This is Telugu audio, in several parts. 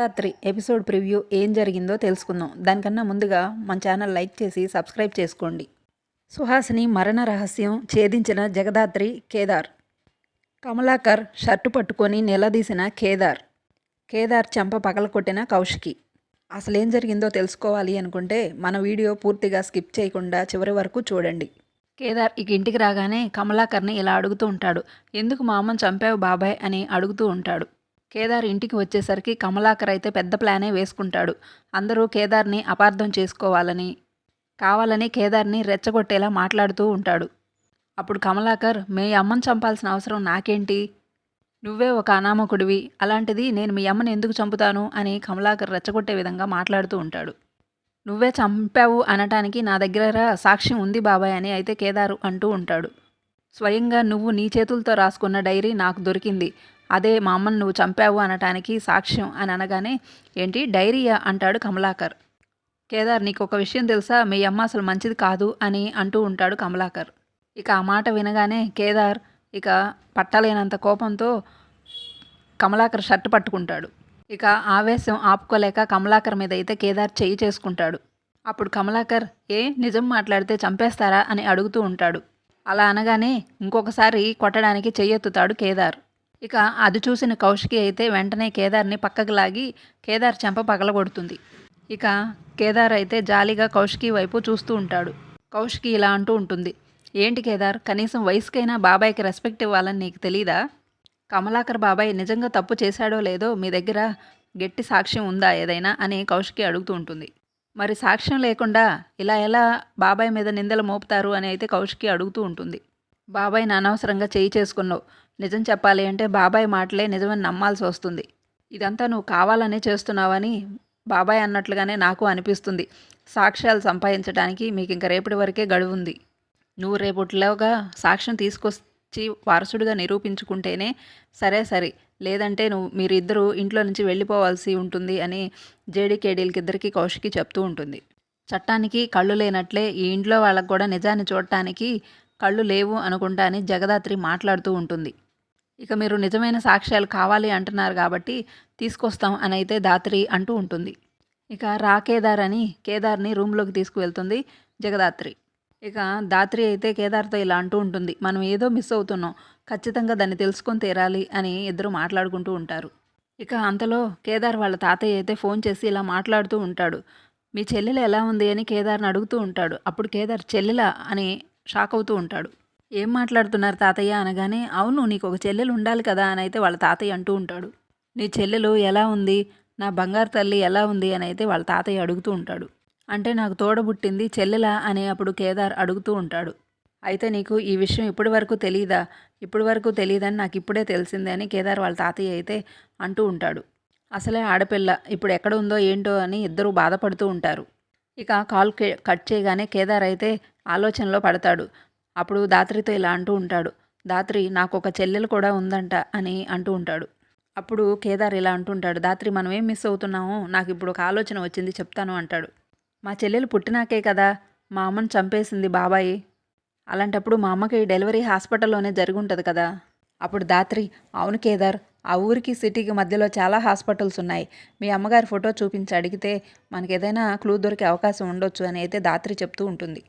నవరాత్రి ఎపిసోడ్ ప్రివ్యూ ఏం జరిగిందో తెలుసుకుందాం. దానికన్నా ముందుగా మన ఛానల్ లైక్ చేసి సబ్స్క్రైబ్ చేసుకోండి. సుహాసిని మరణ రహస్యం ఛేదించిన జగదాత్రి కేదార్. కమలాకర్ షర్టు పట్టుకొని నిలదీసిన కేదార్. కేదార్ చెంప పగలకొట్టిన కౌశికి. అసలేం జరిగిందో తెలుసుకోవాలి అనుకుంటే మన వీడియో పూర్తిగా స్కిప్ చేయకుండా చివరి వరకు చూడండి. కేదార్ ఇక ఇంటికి రాగానే కమలాకర్ని ఇలా అడుగుతూ ఉంటాడు. ఎందుకు మా అమ్మని చంపావు బాబాయ్? అని అడుగుతూ ఉంటాడు. కేదార్ ఇంటికి వచ్చేసరికి కమలాకర్ అయితే పెద్ద ప్లానే వేసుకుంటాడు. అందరూ కేదార్ని అపార్థం చేసుకోవాలని కావాలని కేదార్ని రెచ్చగొట్టేలా మాట్లాడుతూ ఉంటాడు. అప్పుడు కమలాకర్ మీ అమ్మని చంపాల్సిన అవసరం నాకేంటి? నువ్వే ఒక అనామకుడివి. అలాంటిది నేను మీ అమ్మని ఎందుకు చంపుతాను? అని కమలాకర్ రెచ్చగొట్టే విధంగా మాట్లాడుతూ ఉంటాడు. నువ్వే చంపావు అనటానికి నా దగ్గర సాక్ష్యం ఉంది బాబాయ్ అని అయితే కేదారు అంటూ ఉంటాడు. స్వయంగా నువ్వు నీ చేతులతో రాసుకున్న డైరీ నాకు దొరికింది. అదే మా అమ్మను నువ్వు చంపావు అనటానికి సాక్ష్యం అని అనగానే ఏంటి? డైరియా? అంటాడు కమలాకర్. కేదార్ నీకు ఒక విషయం తెలుసా? మీ అమ్మ అసలు మంచిది కాదు అని అంటూ ఉంటాడు కమలాకర్. ఇక ఆ మాట వినగానే కేదార్! ఇక పట్టలేనంత కోపంతో కమలాకర్ షర్ట్ పట్టుకుంటాడు. ఇక ఆవేశం ఆపుకోలేక కమలాకర్ మీద అయితే కేదార్ చెయ్యి చేసుకుంటాడు. అప్పుడు కమలాకర్ ఏ నిజం మాట్లాడితే చంపేస్తారా? అని అడుగుతూ ఉంటాడు. అలా అనగానే ఇంకొకసారి కొట్టడానికి చెయ్యెత్తుతాడు కేదార్. ఇక అది చూసిన కౌశికి అయితే వెంటనే కేదార్ని పక్కకు లాగి కేదార్ చెంప పగలగొడుతుంది. ఇక కేదార్ అయితే జాలీగా కౌశికి వైపు చూస్తూ ఉంటాడు. కౌశికి ఇలా అంటూ ఉంటుంది. ఏంటి కేదార్ కనీసం వయసుకైనా బాబాయ్కి రెస్పెక్ట్ ఇవ్వాలని నీకు తెలీదా? కమలాకర్ బాబాయ్ నిజంగా తప్పు చేశాడో లేదో మీ దగ్గర గట్టి సాక్ష్యం ఉందా ఏదైనా? అని కౌశికి అడుగుతూ ఉంటుంది. మరి సాక్ష్యం లేకుండా ఇలా ఎలా బాబాయ్ మీద నిందలు మోపుతారు? అని అయితే కౌశికి అడుగుతూ ఉంటుంది. బాబాయ్ని అనవసరంగా చేయి చేసుకున్నావు. నిజం చెప్పాలి అంటే బాబాయ్ మాటలే నిజమని నమ్మాల్సి వస్తుంది. ఇదంతా నువ్వు కావాలనే చేస్తున్నావని బాబాయ్ అన్నట్లుగానే నాకు అనిపిస్తుంది. సాక్ష్యాలు సంపాదించడానికి మీకు ఇంక రేపటి వరకే గడువు ఉంది. నువ్వు రేపటిలోగా సాక్ష్యం తీసుకొచ్చి వారసుడిగా నిరూపించుకుంటేనే సరే సరే. లేదంటే నువ్వు మీరిద్దరూ ఇంట్లో నుంచి వెళ్ళిపోవాల్సి ఉంటుంది అని జేడీకేడీలకి ఇద్దరికి కౌశికి చెప్తూ ఉంటుంది. చట్టానికి కళ్ళు లేనట్లే ఈ ఇంట్లో వాళ్ళకు కూడా నిజాన్ని చూడటానికి కళ్ళు లేవు అనుకుంటా అని జగదాత్రి మాట్లాడుతూ ఉంటుంది. ఇక మీరు నిజమైన సాక్ష్యాలు కావాలి అంటున్నారు కాబట్టి తీసుకొస్తాం అని అయితే దాత్రి అంటూ ఉంటుంది. ఇక రా కేదార్ అని కేదార్ని రూమ్లోకి తీసుకువెళ్తుంది జగదాత్రి. ఇక దాత్రి అయితే కేదార్తో ఇలా అంటూ ఉంటుంది మనం ఏదో మిస్ అవుతున్నాం ఖచ్చితంగా దాన్ని తెలుసుకొని తీరాలి అని ఇద్దరు మాట్లాడుకుంటూ ఉంటారు. ఇక అంతలో కేదార్ వాళ్ళ తాతయ్య అయితే ఫోన్ చేసి ఇలా మాట్లాడుతూ ఉంటాడు మీ చెల్లెలు ఎలా ఉంది? అని కేదార్ని అడుగుతూ ఉంటాడు. అప్పుడు కేదార్ చెల్లెల? అని షాక్ అవుతూ ఉంటాడు. ఏం మాట్లాడుతున్నారు తాతయ్య అనగానే అవును నీకు ఒక చెల్లెలు ఉండాలి కదా అని అయితే వాళ్ళ తాతయ్య అంటూ ఉంటాడు. నీ చెల్లెలు ఎలా ఉంది? నా బంగారు తల్లి ఎలా ఉంది? అని అయితే వాళ్ళ తాతయ్య అడుగుతూ ఉంటాడు. అంటే నాకు తోడబుట్టింది చెల్లెలా? అనే అప్పుడు కేదార్ అడుగుతూ ఉంటాడు. అయితే నీకు ఈ విషయం ఇప్పటి వరకు తెలియదా ఇప్పటి వరకు తెలియదని నాకు ఇప్పుడే తెలిసిందే అని కేదార్ వాళ్ళ తాతయ్య అయితే అంటూ ఉంటాడు. అసలే ఆడపిల్ల ఇప్పుడు ఎక్కడ ఉందో ఏంటో అని ఇద్దరు బాధపడుతూ ఉంటారు. ఇక కాల్ కట్ చేయగానే కేదార్ అయితే ఆలోచనలో పడతాడు. అప్పుడు దాత్రితో ఇలా అంటూ ఉంటాడు దాత్రి నాకు ఒక చెల్లెలు కూడా ఉందంట అని అంటూ ఉంటాడు. అప్పుడు కేదార్ ఇలా అంటుంటాడు దాత్రి మనం ఏం మిస్ అవుతున్నామో? నాకు ఇప్పుడు ఒక ఆలోచన వచ్చింది చెప్తాను అంటాడు. మా చెల్లెలు పుట్టినాకే కదా మా అమ్మను చంపేసింది బాబాయి. అలాంటప్పుడు మా అమ్మకి డెలివరీ హాస్పిటల్లోనే జరుగుంటుంది కదా. అప్పుడు దాత్రి అవును కేదార్ ఆ ఊరికి సిటీకి మధ్యలో చాలా హాస్పిటల్స్ ఉన్నాయి. మీ అమ్మగారి ఫోటో చూపించి అడిగితే మనకేదైనా ఏదైనా క్లూ దొరికే అవకాశం ఉండొచ్చు అని అయితే దాత్రి చెప్తూ ఉంటుంది.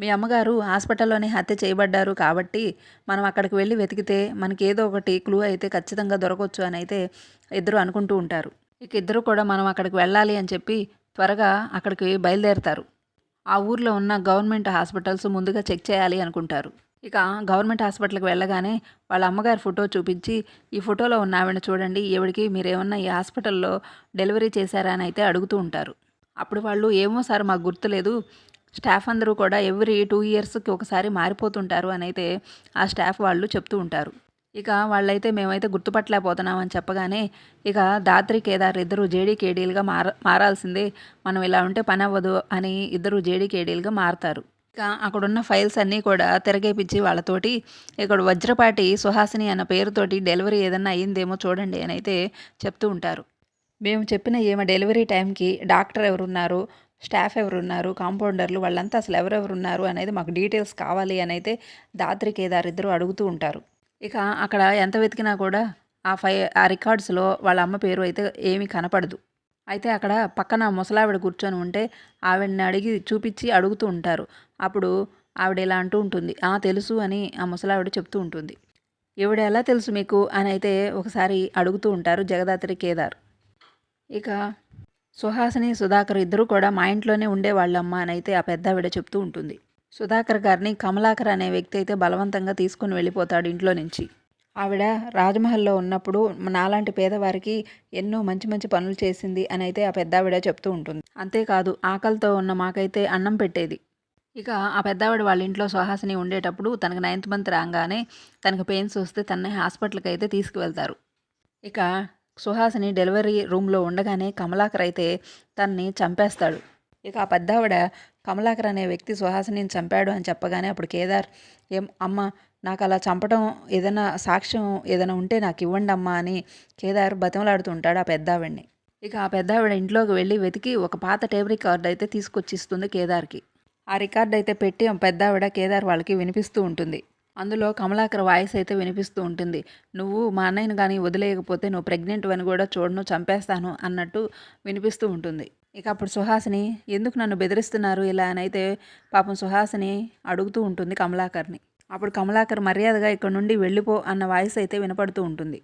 మీ అమ్మగారు హాస్పిటల్లోనే హత్య చేయబడ్డారు కాబట్టి మనం అక్కడికి వెళ్ళి వెతికితే మనకి ఏదో ఒకటి క్లూ అయితే ఖచ్చితంగా దొరకవచ్చు అని అయితే ఇద్దరు అనుకుంటూ ఉంటారు. ఇక ఇద్దరు కూడా మనం అక్కడికి వెళ్ళాలి అని చెప్పి త్వరగా అక్కడికి బయలుదేరుతారు. ఆ ఊర్లో ఉన్న గవర్నమెంట్ హాస్పిటల్స్ ముందుగా చెక్ చేయాలి అనుకుంటారు. ఇక గవర్నమెంట్ హాస్పిటల్కి వెళ్ళగానే వాళ్ళ అమ్మగారి ఫోటో చూపించి ఈ ఫోటోలో ఉన్న ఆవిడ చూడండి ఈవిడికి మీరేమన్నా ఈ హాస్పిటల్లో డెలివరీ చేశారా? అని అయితే అడుగుతూ ఉంటారు. అప్పుడు వాళ్ళు ఏమో సార్ మాకు గుర్తులేదు. స్టాఫ్ అందరూ కూడా ఎవ్రీ టూ ఇయర్స్కి ఒకసారి మారిపోతుంటారు అని అయితే ఆ స్టాఫ్ వాళ్ళు చెప్తూ ఉంటారు. ఇక వాళ్ళైతే మేమైతే గుర్తుపట్టలేకపోతున్నామని చెప్పగానే ఇక దాత్రి కేదార్ ఇద్దరు జేడీ కేడీలుగా మార మారాల్సిందే. మనం ఇలా ఉంటే పని అవ్వదు అని ఇద్దరు జేడీ కేడీలుగా మారుతారు. ఇక అక్కడున్న ఫైల్స్ అన్నీ కూడా తిరగేపించి వాళ్ళతోటి ఇక్కడ వజ్రపాటి సుహాసిని అన్న పేరుతోటి డెలివరీ ఏదన్నా అయ్యిందేమో చూడండి అని అయితే చెప్తూ ఉంటారు. మేము చెప్పిన ఏమో డెలివరీ టైంకి డాక్టర్ ఎవరున్నారు? స్టాఫ్ ఎవరున్నారు కాంపౌండర్లు వాళ్ళంతా అసలు ఎవరెవరు ఉన్నారు అనేది మాకు డీటెయిల్స్ కావాలి అని అయితే దాత్రి కేదార్ ఇద్దరు అడుగుతూ ఉంటారు. ఇక అక్కడ ఎంత వెతికినా కూడా ఆ ఫై ఆ రికార్డ్స్లో వాళ్ళ అమ్మ పేరు అయితే ఏమీ కనపడదు. అయితే అక్కడ పక్కన ముసలావిడ కూర్చొని ఉంటే ఆవిడని అడిగి చూపించి అడుగుతూ ఉంటారు. అప్పుడు ఆవిడ ఇలా అంటూ ఉంటుంది ఆ తెలుసు అని ఆ ముసలావిడ చెప్తూ ఉంటుంది. ఈవిడ ఎలా తెలుసు మీకు? అని అయితే ఒకసారి అడుగుతూ ఉంటారు జగదాత్రి కేదార్ ఇక సుహాసిని సుధాకర్ ఇద్దరూ కూడా మా ఇంట్లోనే ఉండేవాళ్ళమ్మ అని అయితే ఆ పెద్దావిడ చెప్తూ ఉంటుంది. సుధాకర్ గారిని కమలాకర్ అనే వ్యక్తి అయితే బలవంతంగా తీసుకుని వెళ్ళిపోతాడు ఇంట్లో నుంచి. ఆవిడ రాజమహల్లో ఉన్నప్పుడు నాలాంటి పేదవారికి ఎన్నో మంచి మంచి పనులు చేసింది అని అయితే ఆ పెద్దావిడ చెప్తూ ఉంటుంది. అంతేకాదు ఆకలితో ఉన్న మాకైతే అన్నం పెట్టేది. ఇక ఆ పెద్దావిడ వాళ్ళ ఇంట్లో సుహాసిని ఉండేటప్పుడు తనకు నైన్త్ మంత్ రాగానే తనకు పెయిన్స్ వస్తే తనని హాస్పిటల్కి అయితే తీసుకువెళ్తారు. ఇక సుహాసిని డెలివరీ రూమ్లో ఉండగానే కమలాకర్ అయితే తన్ని చంపేస్తాడు. ఇక ఆ పెద్దావిడ కమలాకర్ అనే వ్యక్తి సుహాసిని చంపాడు అని చెప్పగానే అప్పుడు కేదార్ ఏం అమ్మ నాకు అలా చంపడం ఏదైనా సాక్ష్యం ఏదైనా ఉంటే నాకు ఇవ్వండి అమ్మా అని కేదార్ బతిమలాడుతుంటాడు ఆ పెద్దావిడ్ని. ఇక ఆ పెద్దావిడ ఇంట్లోకి వెళ్ళి వెతికి ఒక పాత టేబుల్ రికార్డ్ అయితే తీసుకొచ్చి ఇస్తుంది కేదార్కి. ఆ రికార్డ్ అయితే పెట్టి పెద్దావిడ కేదార్ వాళ్ళకి వినిపిస్తూ ఉంటుంది. అందులో కమలాకర్ వాయిస్ అయితే వినిపిస్తూ ఉంటుంది. నువ్వు మా అన్నయ్యను కానీ వదిలేయకపోతే నువ్వు ప్రెగ్నెంట్ అని కూడా చూడను చంపేస్తాను అన్నట్టు వినిపిస్తూ ఉంటుంది. ఇక అప్పుడు సుహాసిని ఎందుకు నన్ను బెదిరిస్తున్నారు ఇలా? అని అయితే పాపం సుహాసిని అడుగుతూ ఉంటుంది కమలాకర్ని. అప్పుడు కమలాకర్ మర్యాదగా ఇక్కడ నుండి వెళ్ళిపో అన్న వాయిస్ అయితే వినపడుతూ ఉంటుంది.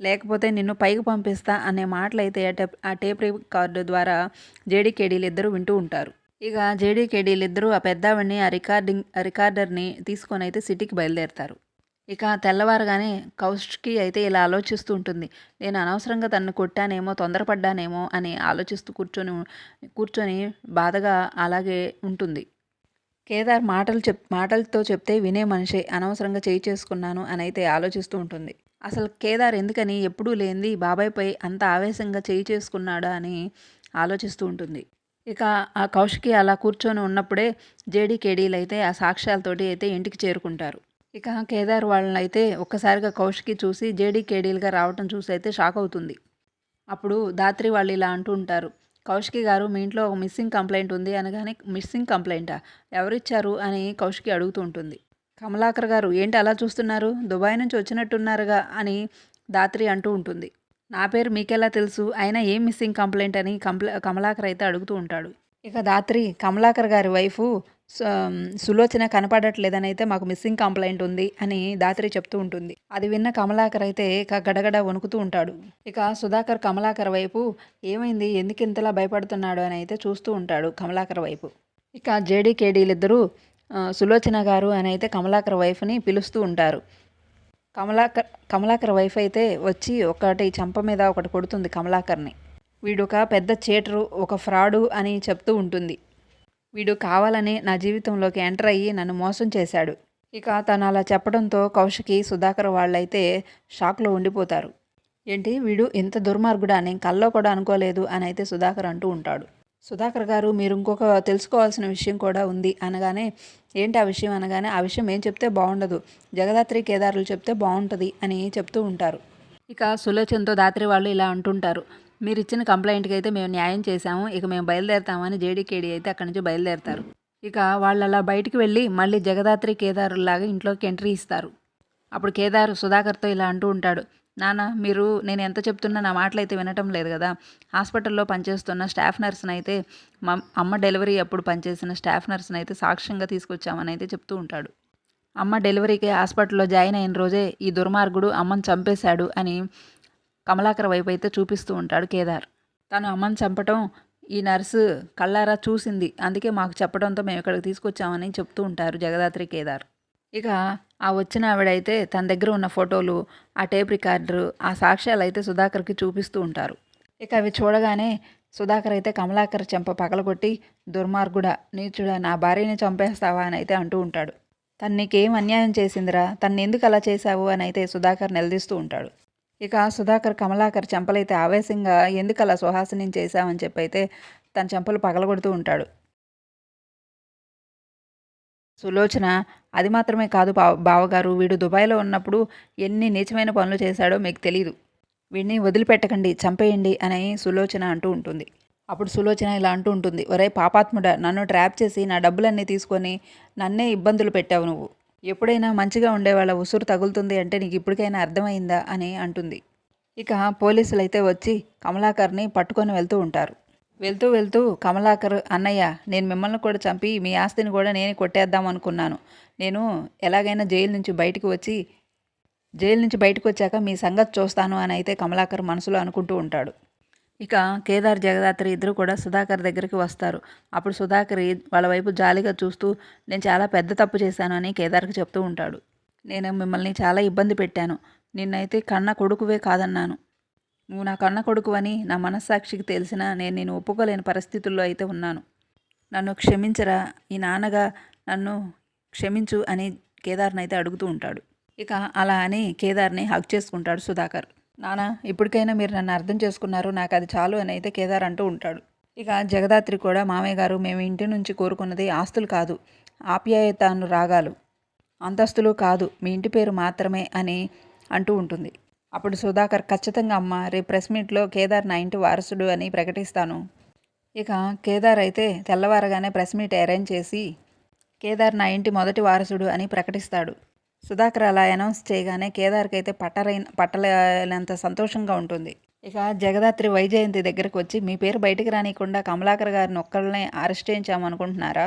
లేకపోతే నిన్ను పైకి పంపిస్తా అనే మాటలు అయితే ఆ టేప్ ఆ టేప్ రికార్డు ద్వారా జేడీకేడీలు ఇద్దరు వింటూ ఉంటారు. ఇక జేడీకేడీలు ఇద్దరూ ఆ పెద్దావిడిని ఆ రికార్డింగ్ రికార్డర్ని తీసుకొని అయితే సిటీకి బయలుదేరుతారు. ఇక తెల్లవారుగానే కౌష్కి అయితే ఇలా ఆలోచిస్తూ ఉంటుంది. నేను అనవసరంగా తనను కొట్టానేమో తొందరపడ్డానేమో అని ఆలోచిస్తూ కూర్చొని కూర్చొని బాధగా అలాగే ఉంటుంది. కేదార్ మాటలు చెప్ మాటలతో చెప్తే వినే మనిషే అనవసరంగా చేయి చేసుకున్నాను అని అయితే ఆలోచిస్తూ ఉంటుంది. అసలు కేదార్ ఎందుకని ఎప్పుడూ లేనిది బాబాయ్పై అంత ఆవేశంగా చేయి చేసుకున్నాడా అని ఆలోచిస్తూ ఉంటుంది. ఇక ఆ కౌశికి అలా కూర్చొని ఉన్నప్పుడే జేడీకేడీలు అయితే ఆ సాక్ష్యాలతోటి అయితే ఇంటికి చేరుకుంటారు. ఇక కేదార్ వాళ్ళని అయితే ఒక్కసారిగా కౌశికి చూసి జేడీకేడీలుగా రావటం చూసి అయితే షాక్ అవుతుంది. అప్పుడు దాత్రి వాళ్ళు ఇలా అంటూ ఉంటారు. కౌశికి గారు మీ ఇంట్లో ఒక మిస్సింగ్ కంప్లైంట్ ఉంది అనగానే మిస్సింగ్ కంప్లైంటా? ఎవరిచ్చారు? అని కౌశికి అడుగుతూ ఉంటుంది. కమలాకర్ గారు ఏంటి అలా చూస్తున్నారు? దుబాయ్ నుంచి వచ్చినట్టున్నారుగా అని దాత్రి అంటూ ఉంటుంది. నా పేరు మీకెలా తెలుసు? అయినా ఏం మిస్సింగ్ కంప్లైంట్ అని కంప్ల కమలాకర్ అయితే అడుగుతూ ఉంటాడు. ఇక దాత్రి కమలాకర్ గారి వైఫ్ సులోచన కనపడట్లేదని అయితే మాకు మిస్సింగ్ కంప్లైంట్ ఉంది అని దాత్రి చెప్తూ ఉంటుంది. అది విన్న కమలాకర్ అయితే ఇక గడగడ వణుకుతూ ఉంటాడు. ఇక సుధాకర్ కమలాకర్ వైపు ఏమైంది? ఎందుకు ఇంతలా భయపడుతున్నాడు అని అయితే చూస్తూ ఉంటాడు కమలాకర్ వైపు. ఇక జేడీ కేడీలిద్దరూ సులోచన గారు అని అయితే కమలాకర్ వైఫ్ని పిలుస్తూ ఉంటారు. కమలాకర్ కమలాకర్ వైఫ్ అయితే వచ్చి ఒకటి చంప మీద ఒకటి కొడుతుంది కమలాకర్ని. వీడు ఒక పెద్ద చేటరు ఒక ఫ్రాడు అని చెప్తూ ఉంటుంది. వీడు కావాలని నా జీవితంలోకి ఎంటర్ అయ్యి నన్ను మోసం చేశాడు. ఇక తను అలా చెప్పడంతో కౌశికి సుధాకర్ వాళ్ళైతే షాక్లో ఉండిపోతారు. ఏంటి? వీడు ఇంత దుర్మార్గుడా? నేను కల్లో కూడా అనుకోలేదు అని అయితే సుధాకర్ అంటూ ఉంటాడు. సుధాకర్ గారు మీరు ఇంకొక తెలుసుకోవాల్సిన విషయం కూడా ఉంది అనగానే ఏంటి ఆ విషయం అనగానే ఆ విషయం ఏం చెప్తే బాగుండదు. జగదాత్రి కేదారులు చెప్తే బాగుంటుంది అని చెప్తూ ఉంటారు. ఇక సులోచనతో దాత్రి వాళ్ళు ఇలా అంటుంటారు. మీరు ఇచ్చిన కంప్లైంట్కి అయితే మేము న్యాయం చేశాము ఇక మేము బయలుదేరుతామని జేడీకేడీ అయితే అక్కడి నుంచి బయలుదేరుతారు. ఇక వాళ్ళు అలా బయటికి వెళ్ళి మళ్ళీ జగదాత్రి కేదారులాగా ఇంట్లోకి ఎంట్రీ ఇస్తారు. అప్పుడు కేదారు సుధాకర్తో ఇలా అంటూ ఉంటాడు నాన్న మీరు నేను ఎంత చెప్తున్నా నా మాటలు అయితే వినటం లేదు కదా. హాస్పిటల్లో పనిచేస్తున్న స్టాఫ్ నర్స్ని అయితే మా అమ్మ డెలివరీ అప్పుడు పనిచేసిన స్టాఫ్ నర్స్ని అయితే సాక్ష్యంగా తీసుకొచ్చామని అయితే చెప్తూ ఉంటాడు. అమ్మ డెలివరీకి హాస్పిటల్లో జాయిన్ అయిన రోజే ఈ దుర్మార్గుడు అమ్మని చంపేశాడు అని కమలాకర్ వైపు అయితే చూపిస్తూ ఉంటాడు కేదార్. తను అమ్మని చంపటం ఈ నర్సు కళ్ళారా చూసింది. అందుకే మాకు చెప్పడంతో మేము ఇక్కడికి తీసుకొచ్చామని చెప్తూ ఉంటారు జగదాత్రి కేదార్. ఇక ఆ వచ్చిన ఆవిడైతే తన దగ్గర ఉన్న ఫోటోలు ఆ టేప్ రికార్డరు ఆ సాక్ష్యాలు అయితే సుధాకర్కి చూపిస్తూ ఉంటారు. ఇక అవి చూడగానే సుధాకర్ అయితే కమలాకర్ చెంప పగలగొట్టి దుర్మార్గుడా నీచుడా నా భార్యని చంపేస్తావా అని అయితే అంటూ ఉంటాడు. తను నీకేం అన్యాయం చేసిందిరా? తను ఎందుకు అలా చేశావు? అని అయితే సుధాకర్ నిలదీస్తూ ఉంటాడు. ఇక సుధాకర్ కమలాకర్ చెంపలైతే ఆవేశంగా ఎందుకు అలా సుహాసిని చేశామని చెప్పి అయితే తన చెంపలు పగలగొడుతూ ఉంటాడు. సులోచన అది మాత్రమే కాదు బావగారు వీడు దుబాయ్లో ఉన్నప్పుడు ఎన్ని నీచమైన పనులు చేశాడో మీకు తెలియదు వీడిని వదిలిపెట్టకండి చంపేయండి అని సులోచన అంటూ ఉంటుంది. అప్పుడు సులోచన ఇలా అంటూ ఉంటుంది ఒరే పాపాత్ముడ నన్ను ట్రాప్ చేసి నా డబ్బులన్నీ తీసుకొని నన్నే ఇబ్బందులు పెట్టావు నువ్వు. ఎప్పుడైనా మంచిగా ఉండేవాళ్ళ ఉసురు తగులుతుంది అంటే నీకు ఇప్పటికైనా అర్థమైందా? అని అంటుంది. ఇక పోలీసులు అయితే వచ్చి కమలాకర్ని పట్టుకొని వెళ్తూ ఉంటారు. వెళ్తూ వెళ్తూ కమలాకర్ అన్నయ్య నేను మిమ్మల్ని కూడా చంపి మీ ఆస్తిని కూడా నేనే కొట్టేద్దాం అనుకున్నాను. నేను ఎలాగైనా జైలు నుంచి బయటకు వచ్చి జైలు నుంచి బయటకు వచ్చాక మీ సంగతి చూస్తాను అని అయితే కమలాకర్ మనసులో అనుకుంటూ ఉంటాడు. ఇక కేదార్ జగదాత్రి ఇద్దరు కూడా సుధాకర్ దగ్గరికి వస్తారు. అప్పుడు సుధాకర్ వాళ్ళ వైపు జాలిగా చూస్తూ నేను చాలా పెద్ద తప్పు చేశాను అని కేదార్కి చెప్తూ ఉంటాడు. నేను మిమ్మల్ని చాలా ఇబ్బంది పెట్టాను. నిన్నైతే కన్న కొడుకువే కాదన్నాను. నువ్వు నా కన్న కొడుకు అని నా మనస్సాక్షికి తెలిసినా నేను నేను ఒప్పుకోలేని పరిస్థితుల్లో అయితే ఉన్నాను. నన్ను క్షమించరా ఈ నాన్నగా నన్ను క్షమించు అని కేదార్ని అయితే అడుగుతూ ఉంటాడు. ఇక అలా అని కేదార్ని హక్ చేసుకుంటాడు సుధాకర్. నాన్న ఇప్పటికైనా మీరు నన్ను అర్థం చేసుకున్నారు నాకు అది చాలు అని అయితే కేదార్ అంటూ ఉంటాడు. ఇక జగదాత్రి కూడా మామయ్య గారు మేము ఇంటి నుంచి కోరుకున్నది ఆస్తులు కాదు ఆప్యాయతను రాగాలు అంతస్తులు కాదు మీ ఇంటి పేరు మాత్రమే అని అంటూ ఉంటుంది. అప్పుడు సుధాకర్ ఖచ్చితంగా అమ్మ రేపు ప్రెస్ మీట్లో కేదార్ నా ఇంటి వారసుడు అని ప్రకటిస్తాను. ఇక కేదార్ అయితే తెల్లవారగానే ప్రెస్ మీట్ అరేంజ్ చేసి కేదార్ నా ఇంటి మొదటి వారసుడు అని ప్రకటిస్తాడు సుధాకర్ అలా అనౌన్స్ చేయగానే కేదార్కి అయితే పట్టరైన పట్టలేనంత సంతోషంగా ఉంటుంది. ఇక జగదాత్రి వైజయంతి దగ్గరకు వచ్చి మీ పేరు బయటికి రానియకుండా కమలాకర్ గారిని ఒక్కళ్ళనే అరెస్ట్ చేయించామనుకుంటున్నారా?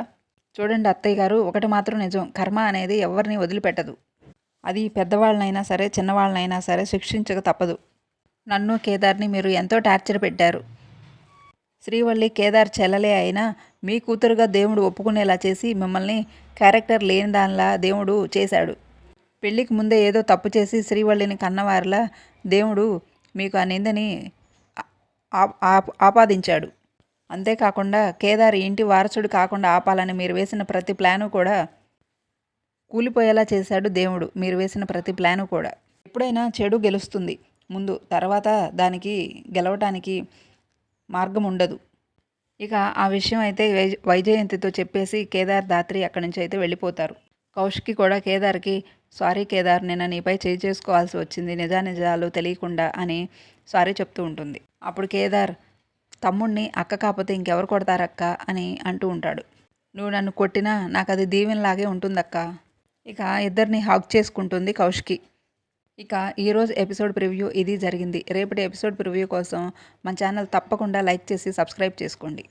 చూడండి అత్తయ్య గారు ఒకటి మాత్రం నిజం. కర్మ అనేది ఎవరిని వదిలిపెట్టదు. అది పెద్దవాళ్ళనైనా సరే చిన్నవాళ్ళనైనా సరే శిక్షించక తప్పదు. నన్ను కేదార్ని మీరు ఎంతో టార్చర్ పెట్టారు. శ్రీవల్లి కేదార్ చెల్లలే అయినా మీ కూతురుగా దేవుడు ఒప్పుకునేలా చేసి మిమ్మల్ని క్యారెక్టర్ లేని దానిలా దేవుడు చేశాడు. పెళ్ళికి ముందే ఏదో తప్పు చేసి శ్రీవల్లిని కన్నవారిలా దేవుడు మీకు ఆ నిందని ఆపాదించాడు. అంతేకాకుండా కేదార్ ఇంటి వారసుడు కాకుండా ఆపాలని మీరు వేసిన ప్రతి ప్లాను కూడా కూలిపోయేలా చేశాడు దేవుడు. మీరు వేసిన ప్రతి ప్లాను కూడా. ఎప్పుడైనా చెడు గెలుస్తుంది. ముందు తర్వాత దానికి గెలవటానికి మార్గం ఉండదు. ఇక ఆ విషయం అయితే వైజయంతితో చెప్పేసి కేదార్ దాత్రి అక్కడి నుంచి అయితే వెళ్ళిపోతారు. కౌశికి కూడా కేదార్కి సారీ కేదార్ నిన్న నీపై చేయి చేసుకోవాల్సి వచ్చింది. నిజానిజాలు తెలియకుండా అని సారీ చెప్తూ ఉంటుంది. అప్పుడు కేదార్ తమ్ముణ్ణి అక్క కాకపోతే ఇంకెవరు కొడతారక్క? అని అంటూ ఉంటాడు. నువ్వు నన్ను కొట్టినా నాకు అది దీవెనలాగే ఉంటుందక్క? ఇక ఇద్దరిని హాక్ చేసుకుంటుంది కౌష్కి. ఇక ఈరోజు ఎపిసోడ్ ప్రివ్యూ ఇది జరిగింది. రేపటి ఎపిసోడ్ ప్రివ్యూ కోసం మన ఛానల్ తప్పకుండా లైక్ చేసి సబ్స్క్రైబ్ చేసుకోండి.